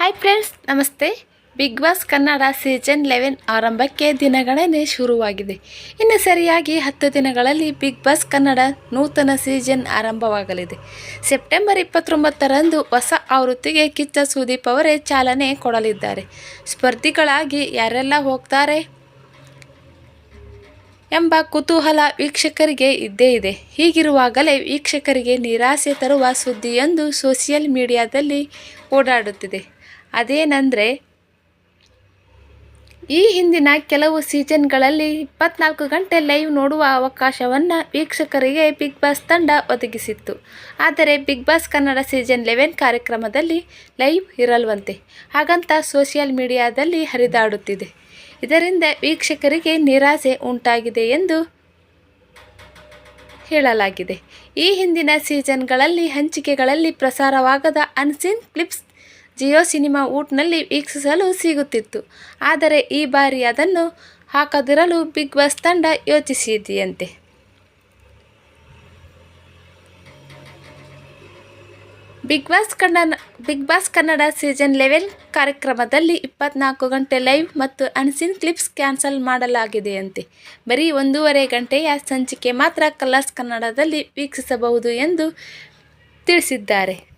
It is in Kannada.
ಹಾಯ್ ಫ್ರೆಂಡ್ಸ್ ನಮಸ್ತೆ. Big boss Kannada season eleven ಆರಂಭಕ್ಕೆ ದಿನಗಣನೆ ಶುರುವಾಗಿದೆ. ಇನ್ನು ಸರಿಯಾಗಿ ಹತ್ತು ದಿನಗಳಲ್ಲಿ ಬಿಗ್ ಬಾಸ್ ಕನ್ನಡ ನೂತನ ಸೀಸನ್ ಆರಂಭವಾಗಲಿದೆ. ಸೆಪ್ಟೆಂಬರ್ ಇಪ್ಪತ್ತೊಂಬತ್ತರಂದು ಹೊಸ ಆವೃತ್ತಿಗೆ ಕಿಚ್ಚ ಸುದೀಪ್ ಅವರೇ ಚಾಲನೆ ಕೊಡಲಿದ್ದಾರೆ. ಸ್ಪರ್ಧಿಗಳಾಗಿ ಯಾರೆಲ್ಲ ಹೋಗ್ತಾರೆ ಎಂಬ ಕುತೂಹಲ ವೀಕ್ಷಕರಿಗೆ ಇದ್ದೇ ಇದೆ. ಹೀಗಿರುವಾಗಲೇ ವೀಕ್ಷಕರಿಗೆ ನಿರಾಸೆ ತರುವ ಸುದ್ದಿಯೊಂದು ಸೋಷಿಯಲ್ ಮೀಡಿಯಾದಲ್ಲಿ ಓಡಾಡುತ್ತಿದೆ. ಅದೇನೆಂದರೆ, ಈ ಹಿಂದಿನ ಕೆಲವು ಸೀಸನ್ಗಳಲ್ಲಿ ಇಪ್ಪತ್ನಾಲ್ಕು ಗಂಟೆ ಲೈವ್ ನೋಡುವ ಅವಕಾಶವನ್ನು ವೀಕ್ಷಕರಿಗೆ ಬಿಗ್ ಬಾಸ್ ತಂಡ ಒದಗಿಸಿತ್ತು. ಆದರೆ big boss Kannada season eleven ಕಾರ್ಯಕ್ರಮದಲ್ಲಿ ಲೈವ್ ಇರಲ್ವಂತೆ. ಹಾಗಂತ ಸೋಷಿಯಲ್ ಮೀಡಿಯಾದಲ್ಲಿ ಹರಿದಾಡುತ್ತಿದೆ. ಇದರಿಂದ ವೀಕ್ಷಕರಿಗೆ ನಿರಾಸೆ ಉಂಟಾಗಿದೆ ಎಂದು ಹೇಳಲಾಗಿದೆ. ಈ ಹಿಂದಿನ ಸೀಸನ್ಗಳಲ್ಲಿ ಹಂಚಿಕೆಗಳಲ್ಲಿ ಪ್ರಸಾರವಾಗದ ಅನ್ಸೀನ್ ಕ್ಲಿಪ್ಸ್ ಜಿಯೋ ಸಿನಿಮಾ ಊಟ್ನಲ್ಲಿ ವೀಕ್ಷಿಸಲು ಸಿಗುತ್ತಿತ್ತು. ಆದರೆ ಈ ಬಾರಿ ಅದನ್ನು ಹಾಕದಿರಲು ಬಿಗ್ ಬಾಸ್ ತಂಡ ಯೋಚಿಸಿದೆಯಂತೆ. Big boss Kannada, big boss Kannada season level ಕಾರ್ಯಕ್ರಮದಲ್ಲಿ ಇಪ್ಪತ್ನಾಲ್ಕು ಗಂಟೆ ಲೈವ್ ಮತ್ತು ಅನ್ಸಿನ್ ಕ್ಲಿಪ್ಸ್ ಕ್ಯಾನ್ಸಲ್ ಮಾಡಲಾಗಿದೆಯಂತೆ. ಬರೀ ಒಂದೂವರೆ ಗಂಟೆಯ ಸಂಚಿಕೆ ಮಾತ್ರ ಕಲರ್ಸ್ ಕನ್ನಡದಲ್ಲಿ ವೀಕ್ಷಿಸಬಹುದು ಎಂದು ತಿಳಿಸಿದ್ದಾರೆ.